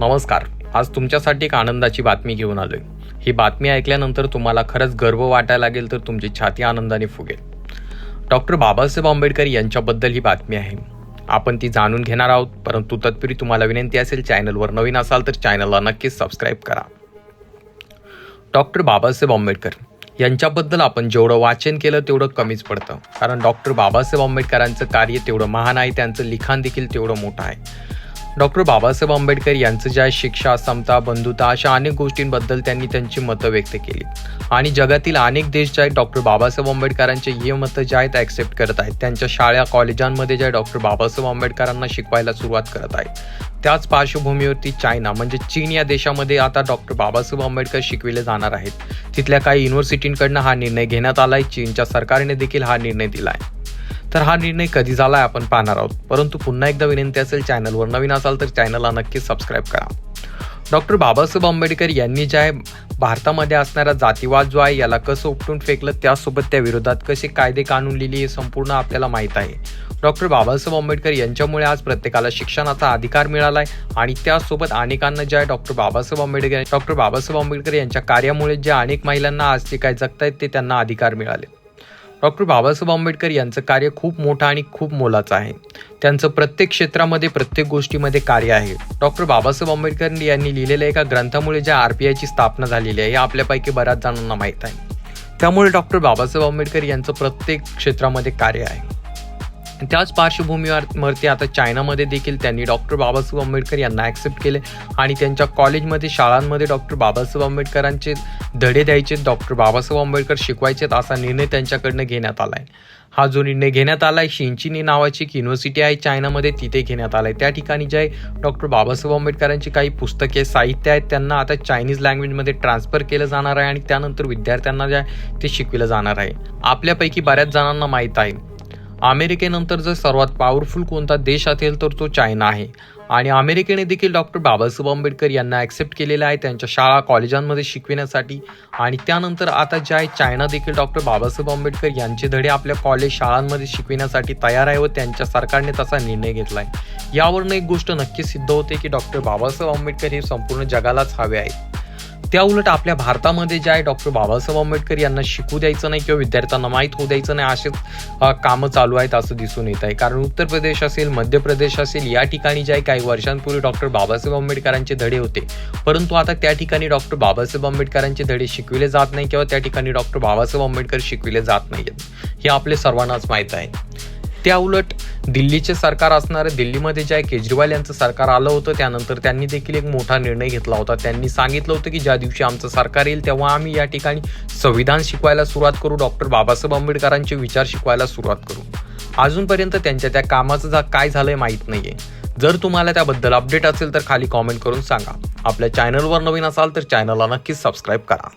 नमस्कार. आज तुमच्यासाठी एक आनंदाची बातमी घेऊन आलोय. ही बातमी ऐकल्यानंतर तुम्हाला खरंच गर्व वाटायला लागेल तर तुमची छाती आनंदाने फुगेल. डॉक्टर बाबासाहेब आंबेडकर यांच्याबद्दल ही बातमी आहे. आपण ती जाणून घेणार आहोत परंतु तत्पूर्वी तुम्हाला विनंती असेल चॅनलवर नवीन असाल तर चॅनलला नक्कीच सबस्क्राईब करा. डॉक्टर बाबासाहेब आंबेडकर यांच्याबद्दल आपण जेवढं वाचन केलं तेवढं कमीच पडतं. कारण डॉक्टर बाबासाहेब आंबेडकरांचं कार्य तेवढं महान आहे त्यांचं लिखाण देखील तेवढं मोठं आहे. डॉक्टर बाबासाहेब आंबेडकर यांचं ज्या शिक्षा समता बंधुता अशा अनेक गोष्टींबद्दल त्यांनी त्यांची मतं व्यक्त केली. आणि जगातील अनेक देश जे आहेत डॉक्टर बाबासाहेब आंबेडकरांचे हे मतं जे आहेत ॲक्सेप्ट करत आहेत. त्यांच्या शाळा कॉलेजांमध्ये ज्या डॉक्टर बाबासाहेब आंबेडकरांना शिकवायला सुरुवात करत आहेत. त्याच पार्श्वभूमीवरती चायना म्हणजे चीन या देशामध्ये आता डॉक्टर बाबासाहेब आंबेडकर शिकविले जाणार आहेत. तिथल्या काही युनिव्हर्सिटींकडनं हा निर्णय घेण्यात आला आहे चीनच्या सरकारने देखील हा निर्णय दिला आहे तर हा निर्णय कधी झाला आपण पाहणार आहोत. परंतु पुन्हा एकदा विनंती असेल चॅनलवर नवीन असाल तर चॅनलला नक्की सबस्क्राईब करा. डॉक्टर बाबासाहेब आंबेडकर यांनी जे आहे भारतामध्ये असणारा जातीवाद जो आहे याला कसं उपटून फेकलं त्यासोबत त्या विरोधात कसे कायदे कानून लिहिली हे संपूर्ण आपल्याला माहीत आहे. डॉक्टर बाबासाहेब आंबेडकर यांच्यामुळे आज प्रत्येकाला शिक्षणाचा अधिकार मिळाला आहे आणि त्यासोबत अनेकांना जे आहे डॉक्टर बाबासाहेब आंबेडकर डॉक्टर बाबासाहेब आंबेडकर यांच्या कार्यामुळे ज्या अनेक महिलांना आज ते काय जगतायत ते त्यांना अधिकार मिळाले. डॉक्टर बाबासाहेब आंबेडकर यांचं कार्य खूप मोठं आणि खूप मोलाचं आहे. त्यांचं प्रत्येक क्षेत्रामध्ये प्रत्येक गोष्टीमध्ये कार्य आहे. डॉक्टर बाबासाहेब आंबेडकर यांनी लिहिलेल्या एका ग्रंथामुळे ज्या आर पी आयची स्थापना झालेली आहे हे आपल्यापैकी बऱ्याच जणांना माहीत आहे. त्यामुळे डॉक्टर बाबासाहेब आंबेडकर यांचं प्रत्येक क्षेत्रामध्ये कार्य आहे. त्याच पार्श्वभूमीवर वरती आता चायनामध्ये देखील त्यांनी डॉक्टर बाबासाहेब आंबेडकर यांना ॲक्सेप्ट केले आणि त्यांच्या कॉलेजमध्ये शाळांमध्ये डॉक्टर बाबासाहेब आंबेडकरांचे धडे द्यायचे डॉक्टर बाबासाहेब आंबेडकर शिकवायचेत असा निर्णय त्यांच्याकडनं घेण्यात आला आहे हा जो निर्णय घेण्यात आला आहे शिंचिनी नावाची एक युनिव्हर्सिटी आहे चायनामध्ये तिथे घेण्यात आला आहे त्या ठिकाणी जे आहे डॉक्टर बाबासाहेब आंबेडकरांची काही पुस्तके साहित्य आहेत त्यांना आता चायनीज लँग्वेजमध्ये ट्रान्सफर केलं जाणार आहे आणि त्यानंतर विद्यार्थ्यांना जे आहे ते शिकविलं जाणार आहे. आपल्यापैकी बऱ्याच जणांना माहीत आहे अमेरिकेनंतर जर सर्वात पॉवरफुल कोणता देश असेल तर तो चायना आहे. आणि अमेरिकेने देखील डॉक्टर बाबासाहेब आंबेडकर यांना ॲक्सेप्ट केलेलं आहे त्यांच्या शाळा कॉलेजांमध्ये शिकविण्यासाठी. आणि त्यानंतर आता जे आहे चायना देखील डॉक्टर बाबासाहेब आंबेडकर यांचे धडे आपल्या कॉलेज शाळांमध्ये शिकविण्यासाठी तयार आहे व त्यांच्या सरकारने तसा निर्णय घेतला आहे यावरनं एक गोष्ट नक्कीच सिद्ध होते की डॉक्टर बाबासाहेब आंबेडकर हे संपूर्ण जगालाच हवे आहेत. त्या उलट आपल्या भारतामध्ये जे आहे डॉक्टर बाबासाहेब आंबेडकर यांना शिकू द्यायचं नाही किंवा विद्यार्थ्यांना माहीत होऊ द्यायचं नाही असेच कामं चालू आहेत असं दिसून येत आहे. कारण उत्तर प्रदेश असेल मध्य प्रदेश असेल या ठिकाणी जे आहे काही वर्षांपूर्वी डॉक्टर बाबासाहेब आंबेडकरांचे धडे होते. परंतु आता त्या ठिकाणी डॉक्टर बाबासाहेब आंबेडकरांचे धडे शिकविले जात नाही किंवा त्या ठिकाणी डॉक्टर बाबासाहेब आंबेडकर शिकविले जात नाहीत हे आपले सर्वांनाच माहीत आहे. त्या उलट दिल्लीचे सरकार असणारे दिल्लीमध्ये जे आहे केजरीवाल यांचं सरकार आलं होतं त्यानंतर त्यांनी देखील एक मोठा निर्णय घेतला होता. त्यांनी सांगितलं होतं की ज्या दिवशी आमचं सरकार येईल तेव्हा आम्ही या ठिकाणी संविधान शिकवायला सुरुवात करू. डॉक्टर बाबासाहेब आंबेडकरांचे विचार शिकवायला सुरुवात करू. अजूनपर्यंत त्यांच्या त्या कामाचं जा काय झालंय माहीत नाहीये. जर तुम्हाला त्याबद्दल अपडेट असेल तर खाली कॉमेंट करून सांगा. आपल्या चॅनलवर नवीन असाल तर चॅनलला नक्कीच सबस्क्राईब करा.